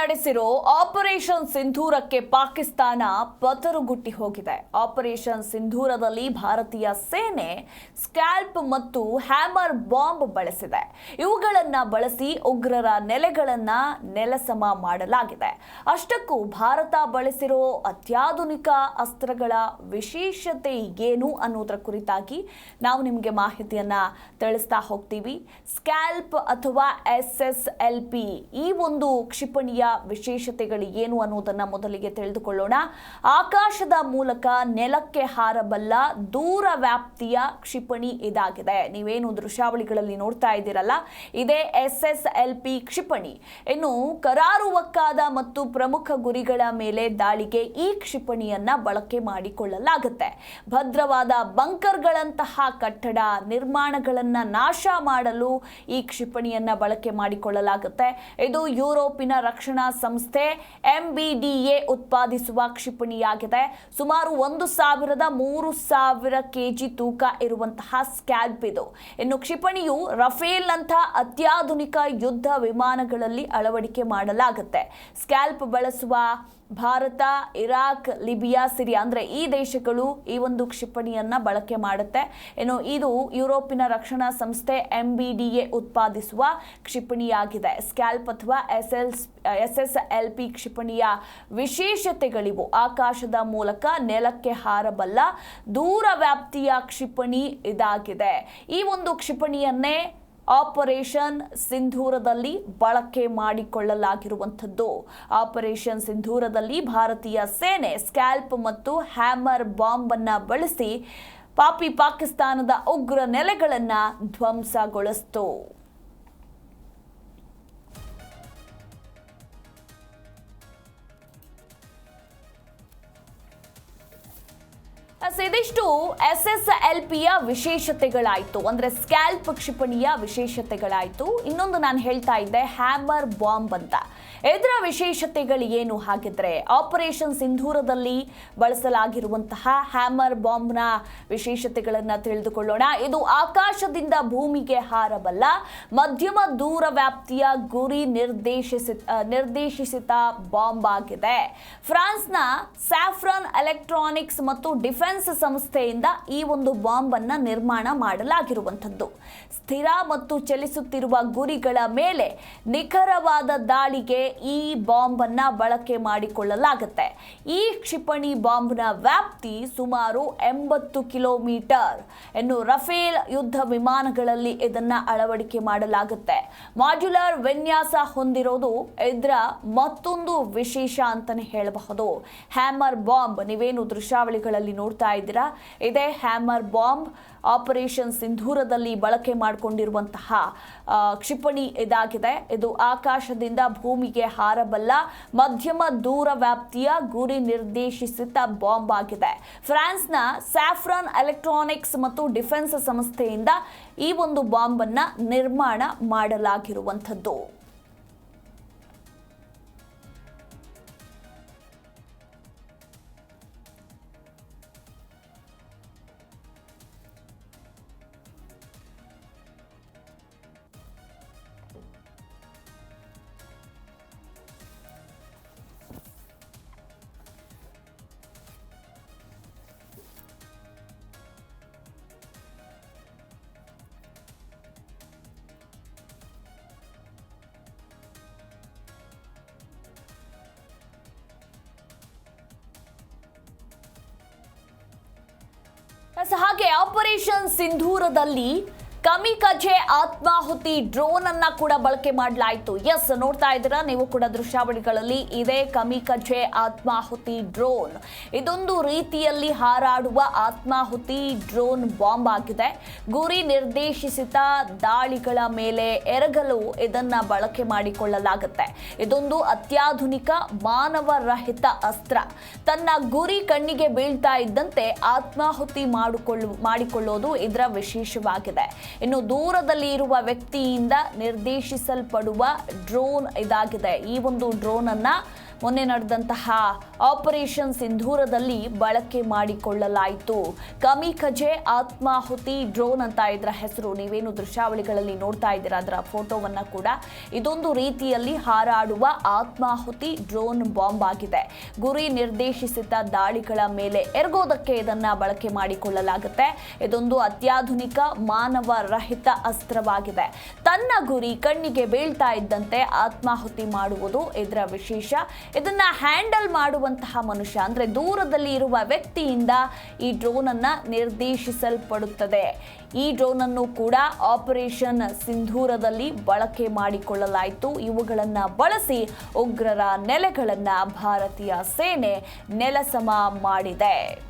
ನಡೆಸಿರೋ operation ಸಿಂಧೂರಕ್ಕೆ Pakistan ಪತರುಗುಟ್ಟಿ ಹೋಗಿದೆ. Operation ಸಿಂಧೂರದಲ್ಲಿ ಭಾರತೀಯ ಸೇನೆ ಸ್ಕ್ಯಾಲ್ಪ್ ಮತ್ತು ಹ್ಯಾಮರ್ ಬಾಂಬ್ ಬಳಸಿದೆ. ಇವುಗಳನ್ನ ಬಳಸಿ ಉಗ್ರರ ನೆಲೆಗಳನ್ನ ನೆಲಸಮ ಮಾಡಲಾಗಿದೆ. ಅಷ್ಟಕ್ಕೂ ಭಾರತ ಬಳಸಿರೋ ಅತ್ಯಾಧುನಿಕ ಅಸ್ತ್ರಗಳ ವಿಶೇಷತೆ ಏನು ಅನ್ನೋದರ ಕುರಿತಾಗಿ ನಾವು ನಿಮಗೆ ಮಾಹಿತಿಯನ್ನ ತಿಳಿಸ್ತಾ ಹೋಗ್ತೀವಿ. ಸ್ಕ್ಯಾಲ್ಪ್ ಅಥವಾ ಎಸ್ ಎಸ್ ಎಲ್ ಪಿ ಈ ಒಂದು ಕ್ಷಿಪಣಿಯ ವಿಶೇಷತೆಗಳು ಏನು ಅನ್ನೋದನ್ನ ಮೊದಲಿಗೆ ತಿಳಿದುಕೊಳ್ಳೋಣ. ಆಕಾಶದ ಮೂಲಕ ನೆಲಕ್ಕೆ ಹಾರಬಲ್ಲ ದೂರ ವ್ಯಾಪ್ತಿಯ ಕ್ಷಿಪಣಿ ಇದಾಗಿದೆ. ನೀವೇನು ದೃಶ್ಯಾವಳಿಗಳಲ್ಲಿ ನೋಡ್ತಾ ಇದ್ದೀರಲ್ಲ, ಇದೇ ಎಸ್ ಎಸ್ ಎಲ್ ಪಿ ಕ್ಷಿಪಣಿ. ಇನ್ನು ಕರಾರುವಕ್ಕಾದ ಮತ್ತು ಪ್ರಮುಖ ಗುರಿಗಳ ಮೇಲೆ ದಾಳಿಗೆ ಈ ಕ್ಷಿಪಣಿಯನ್ನ ಬಳಕೆ ಮಾಡಿಕೊಳ್ಳಲಾಗುತ್ತೆ. ಭದ್ರವಾದ ಬಂಕರ್ಗಳಂತಹ ಕಟ್ಟಡ ನಿರ್ಮಾಣಗಳನ್ನ ನಾಶ ಮಾಡಲು ಈ ಕ್ಷಿಪಣಿಯನ್ನ ಬಳಕೆ ಮಾಡಿಕೊಳ್ಳಲಾಗುತ್ತೆ. ಇದು ಯುರೋಪಿನ ರಕ್ಷಣಾ ಸಂಸ್ಥೆ ಎಂಬಿಡಿಎ ಉತ್ಪಾದಿಸುವ ಕ್ಷಿಪಣಿಯಾಗಿದೆ. ಸುಮಾರು ಒಂದು ಸಾವಿರದ ಮೂರು ಸಾವಿರ ಕೆಜಿ ತೂಕ ಇರುವಂತಹ ಸ್ಕ್ಯಾಲ್ಪ್ ಇದು. ಇನ್ನು ಕ್ಷಿಪಣಿಯು ರಫೇಲ್ ಅಂತ ಅತ್ಯಾಧುನಿಕ ಯುದ್ಧ ವಿಮಾನಗಳಲ್ಲಿ ಅಳವಡಿಕೆ ಮಾಡಲಾಗುತ್ತೆ. ಸ್ಕ್ಯಾಲ್ಪ್ ಬಳಸುವ ಭಾರತ, ಇರಾಕ್, ಲಿಬಿಯಾ, ಸಿರಿಯಾ, ಅಂದರೆ ಈ ದೇಶಗಳು ಈ ಒಂದು ಕ್ಷಿಪಣಿಯನ್ನು ಬಳಕೆ ಮಾಡುತ್ತೆ. ಏನು ಇದು ಯುರೋಪಿನ ರಕ್ಷಣಾ ಸಂಸ್ಥೆ ಎಂಬಿಡಿಎ ಉತ್ಪಾದಿಸುವ ಕ್ಷಿಪಣಿಯಾಗಿದೆ. ಸ್ಕ್ಯಾಲ್ಪ್ ಅಥವಾ S L S S L P ಕ್ಷಿಪಣಿಯ ವಿಶೇಷತೆಗಳಿವು. ಆಕಾಶದ ಮೂಲಕ ನೆಲಕ್ಕೆ ಹಾರಬಲ್ಲ ದೂರ ವ್ಯಾಪ್ತಿಯ ಕ್ಷಿಪಣಿ ಇದಾಗಿದೆ. ಈ ಒಂದು ಕ್ಷಿಪಣಿಯನ್ನೇ ಆಪರೇಷನ್ ಸಿಂಧೂರದಲ್ಲಿ ಬಳಕೆ ಮಾಡಿಕೊಳ್ಳಲಾಗಿರುವಂಥದ್ದು. ಆಪರೇಷನ್ ಸಿಂಧೂರದಲ್ಲಿ ಭಾರತೀಯ ಸೇನೆ ಸ್ಕ್ಯಾಲ್ಪ್ ಮತ್ತು ಹ್ಯಾಮರ್ ಬಾಂಬ್ ಅನ್ನ ಬಳಸಿ ಪಾಪಿ ಪಾಕಿಸ್ತಾನದ ಉಗ್ರ ನೆಲೆಗಳನ್ನು ಧ್ವಂಸಗೊಳಿಸಿತು. ಎಸ್, ಇದಿಷ್ಟು ಎಸ್ ಎಸ್ ಎಲ್ ಪಿಯ ವಿಶೇಷತೆಗಳಾಯ್ತು. ಅಂದ್ರೆ ಸ್ಕ್ಯಾಲ್ಪ್ ಕ್ಷಿಪಣಿಯ ವಿಶೇಷತೆಗಳಾಯಿತು. ಇನ್ನೊಂದು ನಾನು ಹೇಳ್ತಾ ಇದ್ದೆ ಹ್ಯಾಮರ್ ಬಾಂಬ್ ಅಂತ. ಇದರ ವಿಶೇಷತೆಗಳು ಏನು ಹಾಗಿದ್ರೆ ಆಪರೇಷನ್ ಸಿಂಧೂರದಲ್ಲಿ ಬಳಸಲಾಗಿರುವಂತಹ ಹ್ಯಾಮರ್ ಬಾಂಬ್ನ ವಿಶೇಷತೆಗಳನ್ನು ತಿಳಿದುಕೊಳ್ಳೋಣ. ಇದು ಆಕಾಶದಿಂದ ಭೂಮಿಗೆ ಹಾರಬಲ್ಲ ಮಧ್ಯಮ ದೂರ ವ್ಯಾಪ್ತಿಯ ಗುರಿ ನಿರ್ದೇಶಿಸಿ ಆ, ನಿರ್ದೇಶಿಸಿತ ಬಾಂಬ್ ಆಗಿದೆ. ಫ್ರಾನ್ಸ್ನ ಸ್ಯಾಫ್ರಾನ್ ಎಲೆಕ್ಟ್ರಾನಿಕ್ಸ್ ಮತ್ತು ಡಿಫೆನ್ಸ್ ಸಂಸ್ಥೆಯಿಂದ ಈ ಒಂದು ಬಾಂಬ್ ಅನ್ನ ನಿರ್ಮಾಣ ಮಾಡಲಾಗಿರುವಂಥದ್ದು. ಸ್ಥಿರ ಮತ್ತು ಚಲಿಸುತ್ತಿರುವ ಗುರಿಗಳ ಮೇಲೆ ನಿಖರವಾದ ದಾಳಿಗೆ ಈ ಬಾಂಬ್ ಅನ್ನ ಬಳಕೆ ಮಾಡಿಕೊಳ್ಳಲಾಗುತ್ತೆ. ಈ ಕ್ಷಿಪಣಿ ಬಾಂಬ್ನ ವ್ಯಾಪ್ತಿ ಸುಮಾರು ಎಂಬತ್ತು ಕಿಲೋಮೀಟರ್. ಎನ್ನು ರಫೇಲ್ ಯುದ್ಧ ವಿಮಾನಗಳಲ್ಲಿ ಇದನ್ನ ಅಳವಡಿಕೆ ಮಾಡಲಾಗುತ್ತೆ. ಮಾಡ್ಯುಲರ್ ವಿನ್ಯಾಸ ಹೊಂದಿರೋದು ಇದರ ಮತ್ತೊಂದು ವಿಶೇಷ ಅಂತಾನೆ ಹೇಳಬಹುದು. ಹ್ಯಾಮರ್ ಬಾಂಬ್, ನೀವೇನು ದೃಶ್ಯಾವಳಿಗಳಲ್ಲಿ ನೋಡ್ತಾ ಇದ್ದೀರಾ? ಇದೇ ಹ್ಯಾಮರ್ ಬಾಂಬ್ ಆಪರೇಷನ್ ಸಿಂಧೂರದಲ್ಲಿ ಬಳಕೆ ಮಾಡಿಕೊಂಡಿರುವಂತಹ ಕ್ಷಿಪಣಿ ಇದಾಗಿದೆ. ಇದು ಆಕಾಶದಿಂದ ಭೂಮಿಗೆ ಹಾರಬಲ್ಲ ಮಧ್ಯಮ ದೂರ ವ್ಯಾಪ್ತಿಯ ಗುರಿ ನಿರ್ದೇಶಿಸಿದ ಬಾಂಬ್ ಆಗಿದೆ. ಫ್ರಾನ್ಸ್ನ ಸ್ಯಾಫ್ರಾನ್ ಎಲೆಕ್ಟ್ರಾನಿಕ್ಸ್ ಮತ್ತು ಡಿಫೆನ್ಸ್ ಸಂಸ್ಥೆಯಿಂದ ಈ ಒಂದು ಬಾಂಬ್ ಅನ್ನ ನಿರ್ಮಾಣ ಮಾಡಲಾಗಿರುವಂಥದ್ದು. ಹಾಗೆ ಆಪರೇಷನ್ ಸಿಂಧೂರದಲ್ಲಿ ಕಮಿಕಜೆ ಆತ್ಮಾಹುತಿ ಡ್ರೋನ್ ಅನ್ನ ಕೂಡ ಬಳಕೆ ಮಾಡಲಾಯಿತು. ಎಸ್, ನೋಡ್ತಾ ಇದ್ದೀರಾ? ನೀವು ಕೂಡ ದೃಶ್ಯಾವಳಿಗಳಲ್ಲಿ ಇದೇ ಕಮಿಕಜೆ ಆತ್ಮಾಹುತಿ ಡ್ರೋನ್. ಇದೊಂದು ರೀತಿಯಲ್ಲಿ ಹಾರಾಡುವ ಆತ್ಮಾಹುತಿ ಡ್ರೋನ್ ಬಾಂಬ್ ಆಗಿದೆ. ಗುರಿ ನಿರ್ದೇಶಿಸಿದ ದಾಳಿಗಳ ಮೇಲೆ ಎರಗಲು ಇದನ್ನ ಬಳಕೆ ಮಾಡಿಕೊಳ್ಳಲಾಗುತ್ತೆ. ಇದೊಂದು ಅತ್ಯಾಧುನಿಕ ಮಾನವ ರಹಿತ ಅಸ್ತ್ರ. ತನ್ನ ಗುರಿ ಕಣ್ಣಿಗೆ ಬೀಳ್ತಾ ಇದ್ದಂತೆ ಆತ್ಮಾಹುತಿ ಮಾಡಿಕೊಳ್ಳು, ಮಾಡಿಕೊಳ್ಳೋದು ಇದರ ವಿಶೇಷವಾಗಿದೆ. ಇನ್ನು ದೂರದಲ್ಲಿ ಇರುವ ವ್ಯಕ್ತಿಯಿಂದ ನಿರ್ದೇಶಿಸಲ್ಪಡುವ ಡ್ರೋನ್ ಇದಾಗಿದೆ. ಈ ಒಂದು ಡ್ರೋನ್ ಅನ್ನ ಮೊನ್ನೆ ನಡೆದಂತಹ ಆಪರೇಷನ್ ಸಿಂಧೂರದಲ್ಲಿ ಬಳಕೆ ಮಾಡಿಕೊಳ್ಳಲಾಯಿತು. ಕಮಿಕಜೆ ಆತ್ಮಾಹುತಿ ಡ್ರೋನ್ ಅಂತ ಇದರ ಹೆಸರು. ನೀವೇನು ದೃಶ್ಯಾವಳಿಗಳಲ್ಲಿ ನೋಡ್ತಾ ಇದ್ದೀರಾ? ಅದರ ಫೋಟೋವನ್ನ ಕೂಡ ಇದೊಂದು ರೀತಿಯಲ್ಲಿ ಹಾರಾಡುವ ಆತ್ಮಾಹುತಿ ಡ್ರೋನ್ ಬಾಂಬ್ ಆಗಿದೆ. ಗುರಿ ನಿರ್ದೇಶಿಸಿದ ದಾಳಿಗಳ ಮೇಲೆ ಎರಗೋದಕ್ಕೆ ಇದನ್ನ ಬಳಕೆ ಮಾಡಿಕೊಳ್ಳಲಾಗುತ್ತೆ. ಇದೊಂದು ಅತ್ಯಾಧುನಿಕ ಮಾನವ ರಹಿತ ಅಸ್ತ್ರವಾಗಿದೆ. ತನ್ನ ಗುರಿ ಕಣ್ಣಿಗೆ ಬೀಳ್ತಾ ಇದ್ದಂತೆ ಆತ್ಮಾಹುತಿ ಮಾಡುವುದು ಇದರ ವಿಶೇಷ ಇದನ್ನ ಹ್ಯಾಂಡಲ್ ಮಾಡುವಂತಹ ಮನುಷ್ಯ, ಅಂದ್ರೆ ದೂರದಲ್ಲಿ ಇರುವ ವ್ಯಕ್ತಿಯಿಂದ ಈ ಡ್ರೋನ್ ಅನ್ನ ನಿರ್ದೇಶಿಸಲ್ಪಡುತ್ತದೆ. ಈ ಡ್ರೋನ್ ಅನ್ನು ಕೂಡ ಆಪರೇಷನ್ ಸಿಂಧೂರದಲ್ಲಿ ಬಳಕೆ ಮಾಡಿಕೊಳ್ಳಲಾಯಿತು. ಇವುಗಳನ್ನ ಬಳಸಿ ಉಗ್ರರ ನೆಲೆಗಳನ್ನ ಭಾರತೀಯ ಸೇನೆ ನೆಲಸಮ ಮಾಡಿದೆ.